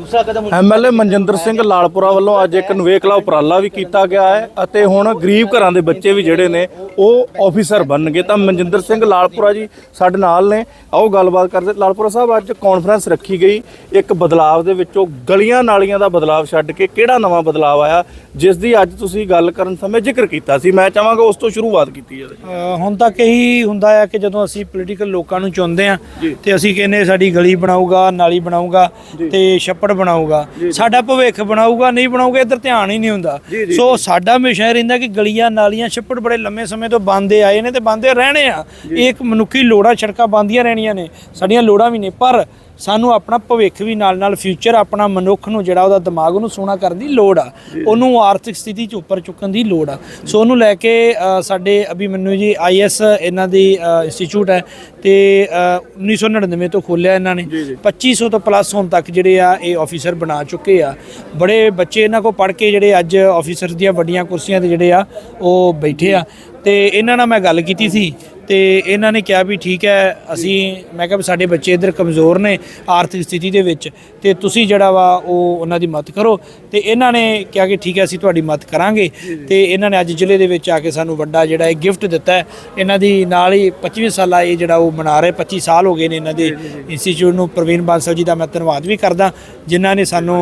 ਦੂਸਰਾ ਕਦਮ ਐਮਐਲਏ ਮਨਜਿੰਦਰ ਸਿੰਘ ਲਾਲਪੁਰਾ ਵੱਲੋਂ ਅੱਜ ਇੱਕ ਨਵੇਕਲਾ ਉਪਰਾਲਾ ਵੀ ਕੀਤਾ ਗਿਆ ਹੈ ਅਤੇ ਹੁਣ ਗਰੀਬ ਘਰਾਂ ਦੇ ਬੱਚੇ ਵੀ ਜਿਹੜੇ ਨੇ ਉਹ ਆਫੀਸਰ ਬਣਨਗੇ। ਤਾਂ ਮਨਜਿੰਦਰ ਸਿੰਘ ਲਾਲਪੁਰਾ ਜੀ ਸਾਡੇ ਨਾਲ ਨੇ। ਆਓ ਗੱਲਬਾਤ ਕਰਦੇ। ਲਾਲਪੁਰਾ ਸਾਹਿਬ ਅੱਜ ਕਾਨਫਰੰਸ ਰੱਖੀ ਗਈ। ਇੱਕ ਬਦਲਾਵ ਦੇ ਵਿੱਚੋਂ ਗਲੀਆਂ ਨਾਲੀਆਂ ਦਾ ਬਦਲਾਵ ਛੱਡ ਕੇ ਕਿਹੜਾ ਨਵਾਂ ਬਦਲਾਵ ਆਇਆ ਜਿਸ ਦੀ ਅੱਜ ਤੁਸੀਂ ਗੱਲ ਕਰਨ ਸਮੇਂ ਜ਼ਿਕਰ ਕੀਤਾ ਸੀ। ਮੈਂ ਚਾਹਾਂਗਾ ਉਸ ਤੋਂ ਸ਼ੁਰੂਆਤ ਕੀਤੀ ਜਾਵੇ। ਹੁਣ ਤੱਕ ਇਹੀ ਹੁੰਦਾ ਆ ਕਿ ਜਦੋਂ ਅਸੀਂ ਪੋਲੀਟੀਕਲ ਲੋਕਾਂ ਨੂੰ ਚੁਣਦੇ ਆ ਤੇ ਅਸੀਂ ਕਹਿੰਦੇ ਸਾਡੀ ਗਲੀ ਬਣਾਊਗਾ ਨਾਲੀ ਬਣਾਊਗਾ ਤੇ ਛੱਪੜ ਬਣਾਊਗਾ ਸਾਡਾ ਭਵਿੱਖ ਬਣਾਊਗਾ ਨਹੀਂ ਬਣਾਊਗਾ ਇੱਧਰ ਧਿਆਨ ਹੀ ਨਹੀਂ ਹੁੰਦਾ। ਸੋ ਸਾਡਾ ਹਮੇਸ਼ਾ ਰਹਿੰਦਾ ਕਿ ਗਲੀਆਂ ਨਾਲੀਆਂ ਛੱਪੜ ਬੜੇ ਲੰਮੇ ਸਮੇਂ ਤੋਂ ਬੰਦੇ ਆਏ ਨੇ ਤੇ ਬੰਦੇ ਰਹਿਣੇ ਆ। ਇਹ ਇੱਕ ਮਨੁੱਖੀ ਲੋੜਾਂ ਸੜਕਾਂ ਬੰਦੀਆਂ ਰਹਿਣੀਆਂ ਨੇ ਸਾਡੀਆਂ ਲੋੜਾਂ ਵੀ ਨੇ। ਪਰ ਸਾਨੂੰ ਆਪਣਾ ਭਵਿੱਖ ਵੀ ਨਾਲ ਨਾਲ ਫਿਊਚਰ ਆਪਣਾ ਮਨੁੱਖ ਨੂੰ ਜਿਹੜਾ ਉਹਦਾ ਦਿਮਾਗ ਉਹਨੂੰ ਸੋਹਣਾ ਕਰਨ ਦੀ ਲੋੜ ਆ। ਉਹਨੂੰ ਆਰਥਿਕ ਸਥਿਤੀ ਚ ਉੱਪਰ ਚੁੱਕਣ ਦੀ ਲੋੜ ਆ। ਸੋ ਉਹਨੂੰ ਲੈ ਕੇ ਸਾਡੇ ਅਭਿਮਨੂ ਜੀ ਆਈਐਸ ਇਹਨਾਂ ਦੀ ਇੰਸਟੀਚਿਊਟ ਹੈ ਤੇ ਅ, 1999 ਤੋਂ ਖੋਲਿਆ ਇਹਨਾਂ ਨੇ। 2500 ਤੋਂ ਪਲੱਸ ਹੁਣ ਤੱਕ ਜਿਹੜੇ ਆ ਇਹ ਆਫੀਸਰ ਬਣਾ ਚੁੱਕੇ ਆ। ਬੜੇ ਬੱਚੇ ਇਹਨਾਂ ਕੋ ਪੜ੍ਹ ਕੇ ਜਿਹੜੇ ਅੱਜ ਆਫੀਸਰ ਦੀਆਂ ਵੱਡੀਆਂ ਕੁਰਸੀਆਂ ਤੇ ਜਿਹੜੇ ਆ ਉਹ ਬੈਠੇ ਆ। ਤੇ ਇਹਨਾਂ ਨਾਲ ਮੈਂ ਗੱਲ ਕੀਤੀ ਸੀ ਤੇ ਇਹਨਾਂ ਨੇ ਕਿਹਾ ਵੀ ਠੀਕ ਹੈ ਅਸੀਂ ਮੈਂ ਕਿਹਾ ਵੀ ਸਾਡੇ ਬੱਚੇ ਇੱਧਰ ਕਮਜ਼ੋਰ ਨੇ ਆਰਥਿਕ ਸਥਿਤੀ ਦੇ ਵਿੱਚ ਤੇ ਤੁਸੀਂ ਜਿਹੜਾ ਵਾ ਉਹ ਉਹਨਾਂ ਦੀ ਮਦਦ ਕਰੋ। ਤੇ ਇਹਨਾਂ ਨੇ ਕਿਹਾ ਕਿ ਠੀਕ ਹੈ ਅਸੀਂ ਤੁਹਾਡੀ ਮਦਦ ਕਰਾਂਗੇ। ਤੇ ਇਹਨਾਂ ਨੇ ਅੱਜ ਜ਼ਿਲ੍ਹੇ ਦੇ ਵਿੱਚ ਆ ਕੇ ਸਾਨੂੰ ਵੱਡਾ ਜਿਹੜਾ ਇਹ ਗਿਫਟ ਦਿੱਤਾ ਹੈ। ਇਹਨਾਂ ਦੀ ਨਾਲ ਹੀ 25 ਸਾਲਾ ਇਹ ਜਿਹੜਾ ਉਹ ਮਨਾ ਰਹੇ 25 ਸਾਲ ਹੋ ਗਏ ਨੇ ਇਹਨਾਂ ਦੇ ਇੰਸਟੀਚਿਊਟ ਨੂੰ। ਪ੍ਰਵੀਨ ਬਾਂਸਲ ਜੀ ਦਾ ਮੈਂ ਧੰਨਵਾਦ ਵੀ ਕਰਦਾ ਜਿਨ੍ਹਾਂ ਨੇ ਸਾਨੂੰ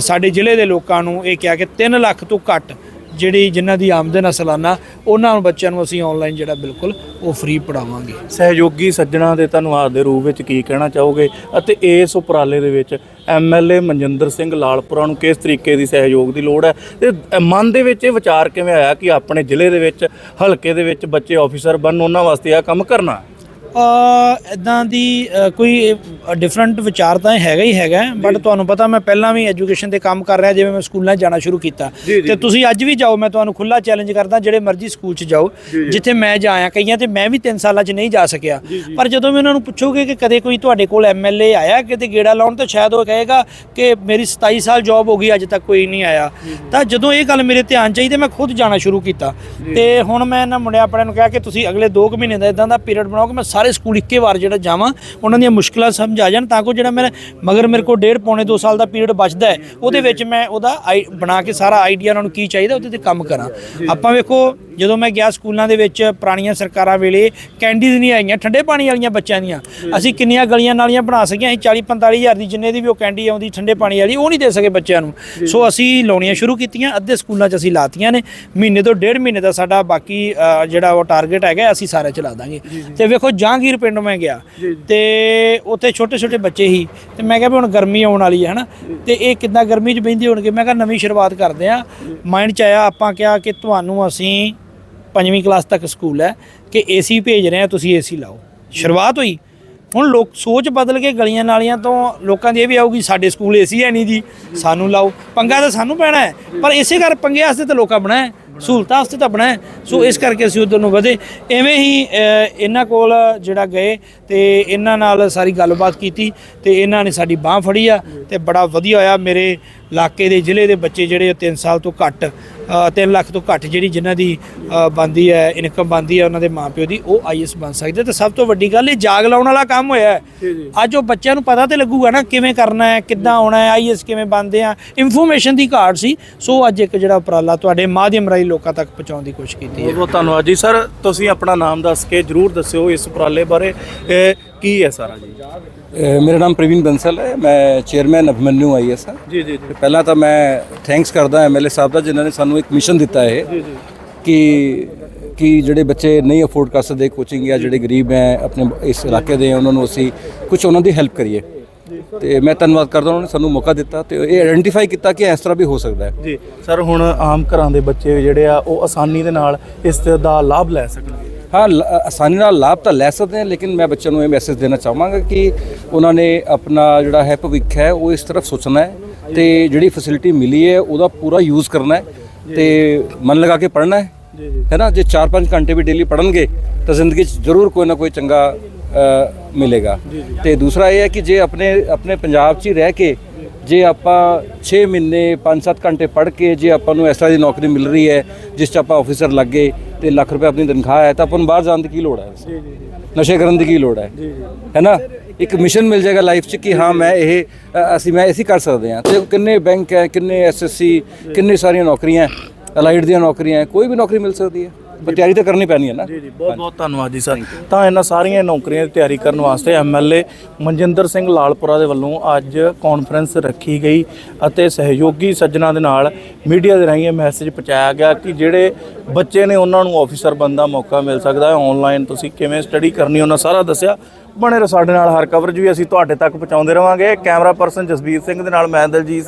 ਸਾਡੇ ਜ਼ਿਲ੍ਹੇ ਦੇ ਲੋਕਾਂ ਨੂੰ ਇਹ ਕਿਹਾ ਕਿ 3 ਲੱਖ ਤੋਂ ਘੱਟ ਜਿਹੜੀ ਜਿਨ੍ਹਾਂ ਦੀ ਆਮਦਨ ਆ ਸਾਲਾਨਾ, ਉਹਨਾਂ ਨੂੰ ਬੱਚਿਆਂ ਨੂੰ ਅਸੀਂ ਆਨਲਾਈਨ ਜਿਹੜਾ ਬਿਲਕੁਲ ਉਹ ਫ੍ਰੀ ਪੜਾਵਾਂਗੇ ਸਹਿਯੋਗੀ ਸੱਜਣਾ ਦੇ ਧੰਨਵਾਦ ਦੇ ਰੂਪ ਵਿੱਚ ਕੀ ਕਹਿਣਾ ਚਾਹੋਗੇ? ਅਤੇ ਇਸ ਉਪਰਾਲੇ ਦੇ ਵਿੱਚ ਐਮਐਲਏ ਮਨਜਿੰਦਰ ਸਿੰਘ ਲਾਲਪੁਰਾ ਨੂੰ ਕਿਸ ਤਰੀਕੇ ਦੀ ਸਹਿਯੋਗ ਦੀ ਲੋੜ ਹੈ? ਤੇ ਮਨ ਦੇ ਵਿੱਚ ਇਹ ਵਿਚਾਰ ਕਿਵੇਂ ਆਇਆ ਕਿ ਆਪਣੇ ਜ਼ਿਲ੍ਹੇ ਦੇ ਵਿੱਚ, ਹਲਕੇ ਦੇ ਵਿੱਚ ਬੱਚੇ ਆਫੀਸਰ ਬਣਨ, ਉਹਨਾਂ ਵਾਸਤੇ ਇਹ ਕੰਮ ਕਰਨਾ? ਇਦਾਂ ਦੀ ਕੋਈ ਡਿਫਰੈਂਟ ਵਿਚਾਰ ਤਾਂ ਹੈਗਾ ਹੀ ਹੈਗਾ ਬਟ ਤੁਹਾਨੂੰ ਪਤਾ ਮੈਂ ਪਹਿਲਾਂ ਵੀ ਐਜੂਕੇਸ਼ਨ ਤੇ ਕੰਮ ਕਰ ਰਿਹਾ ਜਿਵੇਂ ਮੈਂ ਸਕੂਲਾਂ 'ਚ ਜਾਣਾ ਸ਼ੁਰੂ ਕੀਤਾ। ਤੇ ਤੁਸੀਂ ਅੱਜ ਵੀ ਜਾਓ ਮੈਂ ਤੁਹਾਨੂੰ ਖੁੱਲਾ ਚੈਲੰਜ ਕਰਦਾ ਜਿਹੜੇ ਮਰਜ਼ੀ ਸਕੂਲ 'ਚ ਜਾਓ ਜਿੱਥੇ ਮੈਂ ਜਾ ਆਇਆ ਕਈਆਂ ਤੇ ਮੈਂ ਵੀ 3 ਸਾਲਾਂ 'ਚ ਨਹੀਂ ਜਾ ਸਕਿਆ। ਪਰ ਜਦੋਂ ਵੀ ਉਹਨਾਂ ਨੂੰ ਪੁੱਛੋਗੇ ਕਿ ਕਦੇ ਕੋਈ ਤੁਹਾਡੇ ਕੋਲ ਐਮਐਲਏ ਆਇਆ ਕਿਤੇ ਗੇੜਾ ਲਾਉਣ ਤਾਂ ਸ਼ਾਇਦ ਉਹ ਕਹੇਗਾ ਕਿ ਮੇਰੀ 27 ਸਾਲ ਜੌਬ ਹੋ ਗਈ ਅੱਜ ਤੱਕ ਕੋਈ ਨਹੀਂ ਆਇਆ। ਤਾਂ ਜਦੋਂ ਇਹ ਗੱਲ ਮੇਰੇ ਧਿਆਨ 'ਚ ਆਈ ਤੇ ਮੈਂ ਖੁਦ ਜਾਣਾ ਸ਼ੁਰੂ ਕੀਤਾ। ਤੇ ਹੁਣ ਮੈਂ ਇਹਨਾਂ ਮੁੰਡਿਆਂ ਆਪਣਿਆਂ ਨੂੰ ਕਿਹਾ ਕਿ ਤੁਸੀਂ ਅਗਲੇ 2 ਮਹੀਨੇ ਦਾ ਇਦਾਂ ਦਾ ਪੀਰੀਅਡ ਬਣਾਓ ਕਿ ਮੈਂ ਸਾਰੇ ਸਕੂਲ ਇੱਕੇ ਵਾਰ ਜਿਹੜਾ ਜਾਵਾਂ ਉਹਨਾਂ ਦੀਆਂ ਮੁਸ਼ਕਲਾਂ ਸਮਝ ਆ ਜਾਣ ਤਾਂ ਕੋ ਜਿਹੜਾ ਮੇਰਾ ਮਗਰ ਮੇਰੇ ਕੋਲ ਡੇਢ ਪੌਣੇ 2 ਸਾਲ ਦਾ ਪੀਰੀਅਡ ਬਚਦਾ ਹੈ ਉਹਦੇ ਵਿੱਚ ਮੈਂ ਉਹਦਾ ਬਣਾ ਕੇ ਸਾਰਾ ਆਈਡੀਆ ਉਹਨਾਂ ਨੂੰ ਕੀ ਚਾਹੀਦਾ ਉਹਦੇ ਤੇ ਕੰਮ ਕਰਾਂ। ਆਪਾਂ ਵੇਖੋ ਜਦੋਂ ਮੈਂ ਗਿਆ ਸਕੂਲਾਂ ਦੇ ਵਿੱਚ ਪੁਰਾਣੀਆਂ ਸਰਕਾਰਾਂ ਵੇਲੇ ਕੈਂਡੀਜ਼ ਨਹੀਂ ਆਈਆਂ ਠੰਡੇ ਪਾਣੀ ਵਾਲੀਆਂ ਬੱਚਿਆਂ ਦੀਆਂ। ਅਸੀਂ ਕਿੰਨੀਆਂ ਗਲੀਆਂ ਨਾਲੀਆਂ ਬਣਾ ਸਕੀਆਂ ਅਸੀਂ 40 45 ਹਜ਼ਾਰ ਦੀ ਜਿੰਨੇ ਦੀ ਵੀ ਉਹ ਕੈਂਡੀ ਆਉਂਦੀ ਠੰਡੇ ਪਾਣੀ ਵਾਲੀ ਉਹ ਨਹੀਂ ਦੇ ਸਕੇ ਬੱਚਿਆਂ ਨੂੰ। ਸੋ ਅਸੀਂ ਲਾਉਣੀਆਂ ਸ਼ੁਰੂ ਕੀਤੀਆਂ ਅੱਧੇ ਸਕੂਲਾਂ 'ਚ ਅਸੀਂ ਲਾਤੀਆਂ ਨੇ। ਮਹੀਨੇ ਤੋਂ ਡੇਢ ਮਹੀਨੇ ਦਾ ਸਾਡਾ ਬਾਕੀ ਜਿਹੜਾ ਉਹ ਟਾਰਗੇਟ ਹੈਗਾ ਅਸੀਂ ਸਾਰੇ ਚਲਾ ਦਾਂਗੇ। ਤੇ ਵੇਖੋ ਜਹਾਂਗੀਰ ਪਿੰਡ ਮੈਂ ਗਿਆ। ਤੇ ਉੱਥੇ ਛੋਟੇ ਛੋਟੇ ਬੱਚੇ ਸੀ। ਤੇ ਮੈਂ ਕਿਹਾ ਵੀ ਹੁਣ ਗਰਮੀ ਆਉਣ ਵਾਲੀ ਹੈ ਹਨਾ? ਤੇ ਇਹ ਕਿੱਦਾਂ ਗਰਮੀ 'ਚ ਬਹਿੰਦੇ ਹੋਣਗੇ? ਮੈਂ ਕਿਹਾ ਨਵੀਂ ਸ਼ੁਰੂਆਤ ਕਰਦੇ ਆ ਮਾਈਂਡ 'ਚ ਆਇਆ ਆਪਾਂ ਕਿਹਾ ਕਿ ਤੁਹਾਨੂੰ ਅਸੀਂ ਪੰਜਵੀਂ ਕਲਾਸ ਤੱਕ ਸਕੂਲ ਹੈ ਕਿ ਏਸੀ ਭੇਜ ਰਹੇ ਆ, ਤੁਸੀਂ ਏਸੀ ਲਾਓ। ਸ਼ੁਰੂਆਤ ਹੋਈ। ਹੁਣ ਲੋਕ ਸੋਚ ਬਦਲ ਕੇ ਗਲੀਆਂ ਨਾਲੀਆਂ ਤੋਂ ਲੋਕਾਂ ਦੀ ਇਹ ਵੀ ਆਊਗੀ, ਸਾਡੇ ਸਕੂਲ ਏਸੀ ਹੈ ਨਹੀਂ ਜੀ, ਸਾਨੂੰ ਲਾਓ। ਪੰਗਾ ਤਾਂ ਸਾਨੂੰ ਪੈਣਾ ਹੈ, ਪਰ ਇਸੇ ਕਰ ਪੰਗੇ ਵਾਸਤੇ ਤਾਂ ਲੋਕਾਂ ਬਣਾਇਆ ਸਹੂਲਤਾਂ ਵਾਸਤੇ ਤਾਂ ਬਣਾਇਆ ਹੈ। ਸੋ ਇਸ ਕਰਕੇ ਅਸੀਂ ਉਧਰ ਨੂੰ ਵਧੇ। ਐਵੇਂ ਹੀ ਇਹਨਾਂ ਕੋਲ ਜਿਹੜਾ ਗਏ ਤੇ ਇਹਨਾਂ ਨਾਲ ਸਾਰੀ ਗੱਲਬਾਤ ਕੀਤੀ ਤੇ ਇਹਨਾਂ ਨੇ ਸਾਡੀ ਬਾਹ ਫੜੀ ਆ ਤੇ ਬੜਾ ਵਧੀਆ ਹੋਇਆ। ਮੇਰੇ ਇਲਾਕੇ ਦੇ ਜ਼ਿਲ੍ਹੇ ਦੇ ਬੱਚੇ ਜਿਹੜੇ 3 ਸਾਲ ਤੋਂ ਘੱਟ 3 ਲੱਖ ਤੋਂ ਘੱਟ ਜਿਹੜੀ ਜਿਨ੍ਹਾਂ ਦੀ ਬੰਦੀ ਹੈ ਇਨਕਮ ਬੰਦੀ ਹੈ ਉਹਨਾਂ ਦੇ ਮਾਪਿਓ ਦੀ ਉਹ ਆਈਐਸ ਬਣ ਸਕਦੇ ਤੇ ਸਭ ਤੋਂ ਵੱਡੀ ਗੱਲ ਇਹ ਜਾਗ ਲਾਉਣ ਵਾਲਾ ਕੰਮ ਹੋਇਆ ਹੈ। ਅੱਜ ਉਹ ਬੱਚਿਆਂ ਨੂੰ ਪਤਾ ਤੇ ਲੱਗੂਗਾ ਨਾ ਕਿਵੇਂ ਕਰਨਾ ਹੈ ਕਿੱਦਾਂ ਆਉਣਾ ਹੈ ਆਈਐਸ ਕਿਵੇਂ ਬਣਦੇ ਆ। ਇਨਫੋਰਮੇਸ਼ਨ ਦੀ ਘਾਟ ਸੀ ਸੋ ਅੱਜ ਇੱਕ ਜਿਹੜਾ ਉਪਰਾਲਾ ਤੁਹਾਡੇ ਮਾਧਿਅਮ ਰਾਹੀਂ ਲੋਕਾਂ ਤੱਕ ਪਹੁੰਚਾਉਣ ਦੀ ਕੋਸ਼ਿਸ਼ ਕੀਤੀ ਹੈ। ਬਹੁਤ ਬਹੁਤ ਧੰਨਵਾਦ ਜੀ। ਸਰ ਤੁਸੀਂ ਆਪਣਾ ਨਾਮ ਦੱਸ ਕੇ ਜਰੂਰ ਦੱਸਿਓ ਇਸ ਉਪਰਾਲੇ ਬਾਰੇ ਕੀ ਹੈ ਸਾਰਾ ਜੀ? ਮੇਰਾ ਨਾਮ ਪ੍ਰਵੀਨ ਬੰਸਲ ਹੈ। ਮੈਂ ਚੇਅਰਮੈਨ ਅਭਿਮਨਿਊ ਆਈਐਸ ਹਾਂ ਜੀ ਜੀ ਪਹਿਲਾਂ ਤਾਂ ਮੈਂ ਥੈਂਕਸ ਕਰਦਾ ਐਮਐਲਏ ਸਾਹਿਬ ਦਾ ਜਿਨ੍ਹਾਂ ਨੇ ਸਾਨੂੰ ਇੱਕ ਮਿਸ਼ਨ ਦਿੱਤਾ ਹੈ ਕਿ ਕਿ ਜਿਹੜੇ ਬੱਚੇ ਨਹੀਂ ਅਫੋਰਡ ਕਰ ਸਕਦੇ ਕੋਚਿੰਗ ਜਾਂ ਜਿਹੜੇ ਗਰੀਬ ਹੈ ਆਪਣੇ ਇਸ ਇਲਾਕੇ ਦੇ ਉਹਨਾਂ ਨੂੰ ਅਸੀਂ ਕੁਝ ਉਹਨਾਂ ਦੀ ਹੈਲਪ ਕਰੀਏ। ਤੇ ਮੈਂ ਧੰਨਵਾਦ ਕਰਦਾ ਉਹਨਾਂ ਨੇ ਸਾਨੂੰ ਮੌਕਾ ਦਿੱਤਾ ਤੇ ਇਹ ਆਇਡੈਂਟੀਫਾਈ ਕੀਤਾ ਕਿ ਇਸ ਤਰ੍ਹਾਂ ਵੀ ਹੋ ਸਕਦਾ ਹੈ। ਜੀ। ਸਰ ਹੁਣ ਆਮ ਘਰਾਂ ਦੇ ਬੱਚੇ ਜਿਹੜੇ ਆ ਉਹ ਆਸਾਨੀ ਦੇ ਨਾਲ ਇਸ ਦਾ ਲਾਭ ਲੈ ਸਕਣਗੇ। ਹਾਂ ਆਸਾਨੀ ਨਾਲ ਲਾਭ ਤਾਂ ਲੈ ਸਕਦੇ ਹਨ ਲੇਕਿਨ ਮੈਂ ਬੱਚਿਆਂ ਨੂੰ ਇਹ ਮੈਸੇਜ ਦੇਣਾ ਚਾਹਾਂਗਾ ਕਿ ਉਹਨਾਂ ਨੇ ਆਪਣਾ ਜਿਹੜਾ ਹੈ ਭਵਿੱਖ ਹੈ ਉਹ ਇਸ ਤਰਫ ਸੋਚਣਾ ਹੈ ਤੇ ਜਿਹੜੀ ਫੈਸਿਲਿਟੀ ਮਿਲੀ ਹੈ ਉਹਦਾ ਪੂਰਾ ਯੂਜ਼ ਕਰਨਾ ਹੈ ਤੇ ਮਨ ਲਗਾ ਕੇ ਪੜ੍ਹਨਾ ਹੈ। ਹੈ ਨਾ? ਜੇ 4-5 ਘੰਟੇ ਵੀ ਡੇਲੀ ਪੜ੍ਹਨਗੇ ਤਾਂ ਜ਼ਿੰਦਗੀ 'ਚ ਜ਼ਰੂਰ ਕੋਈ ਨਾ ਕੋਈ ਚੰਗਾ ਮਿਲੇਗਾ। ਤੇ ਦੂਸਰਾ ਇਹ ਹੈ ਕਿ ਜੇ ਆਪਣੇ ਆਪਣੇ ਪੰਜਾਬ 'ਚ ਹੀ ਰਹਿ ਕੇ ਜੇ ਆਪਾਂ 6 ਮਹੀਨੇ 5-7 ਘੰਟੇ ਪੜ੍ਹ ਕੇ ਜੇ ਆਪਾਂ ਨੂੰ ਇਸ ਤਰ੍ਹਾਂ ਦੀ ਨੌਕਰੀ ਮਿਲ ਰਹੀ ਹੈ ਜਿਸ 'ਚ ਆਪਾਂ ਆਫੀਸਰ ਲੱਗ ਤੇ ਲੱਖ ਰੁਪਏ ਆਪਣੀ ਤਨਖਾਹ ਹੈ ਤਾਂ ਆਪਾਂ ਨੂੰ ਬਾਹਰ ਜਾਣ ਦੀ ਕੀ ਲੋੜ ਹੈ? ਨਸ਼ੇ ਕਰਨ ਦੀ ਕੀ ਲੋੜ ਹੈ? ਹੈ ਨਾ? ਇੱਕ ਮਿਸ਼ਨ ਮਿਲ ਜਾਏਗਾ ਲਾਈਫ 'ਚ ਕਿ ਹਾਂ ਮੈਂ ਇਹ ਅਸੀਂ ਮੈਂ ਅਸੀਂ ਕਰ ਸਕਦੇ ਹਾਂ। ਤੇ ਕਿੰਨੇ ਬੈਂਕ ਹੈ ਕਿੰਨੇ ਐਸਐਸਸੀ ਕਿੰਨੇ ਸਾਰੀਆਂ ਨੌਕਰੀਆਂ ਅਲਾਈਡ ਦੀਆਂ ਨੌਕਰੀਆਂ ਹੈ, ਕੋਈ ਵੀ ਨੌਕਰੀ ਮਿਲ ਸਕਦੀ ਹੈ। ਪਰ ਤਿਆਰੀ ਤਾਂ ਕਰਨੀ ਪੈਣੀ ਹੈ ਨਾ। ਜੀ ਜੀ ਬਹੁਤ ਬਹੁਤ ਧੰਨਵਾਦ ਜੀ ਸਰ। ਤਾਂ ਇਹਨਾਂ ਸਾਰੀਆਂ ਨੌਕਰੀਆਂ ਦੀ ਤਿਆਰੀ ਕਰਨ ਵਾਸਤੇ ਐਮਐਲਏ ਮਨਜਿੰਦਰ ਸਿੰਘ ਲਾਲਪੁਰਾ ਦੇ ਵੱਲੋਂ ਅੱਜ ਕਾਨਫਰੰਸ ਰੱਖੀ ਗਈ ਅਤੇ ਸਹਿਯੋਗੀ ਸੱਜਣਾ ਦੇ ਨਾਲ ਮੀਡੀਆ ਦੇ ਰਾਹੀਂ ਇਹ ਮੈਸੇਜ ਪਹੁੰਚਾਇਆ ਗਿਆ ਕਿ ਜਿਹੜੇ ਬੱਚੇ ਨੇ ਉਹਨਾਂ ਨੂੰ ਆਫੀਸਰ ਬਣਨ ਦਾ ਮੌਕਾ ਮਿਲ ਸਕਦਾ ਹੈ। ਆਨਲਾਈਨ ਤੁਸੀਂ ਕਿਵੇਂ ਸਟੱਡੀ ਕਰਨੀ ਉਹਨਾਂ ਸਾਰਾ ਦੱਸਿਆ। ਬਣੇ ਰਹੋ ਸਾਡੇ ਨਾਲ ਹਰ ਕਵਰੇਜ ਵੀ। ਅਸੀਂ ਤੁਹਾਡੇ ਤੱਕ ਪਹੁੰਚਾਉਂਦੇ ਰਵਾਂਗੇ। ਕੈਮਰਾ ਪਰਸਨ ਜਸਬੀਰ ਸਿੰਘ ਦੇ ਨਾਲ ਮੈਂ ਦਲਜੀਤ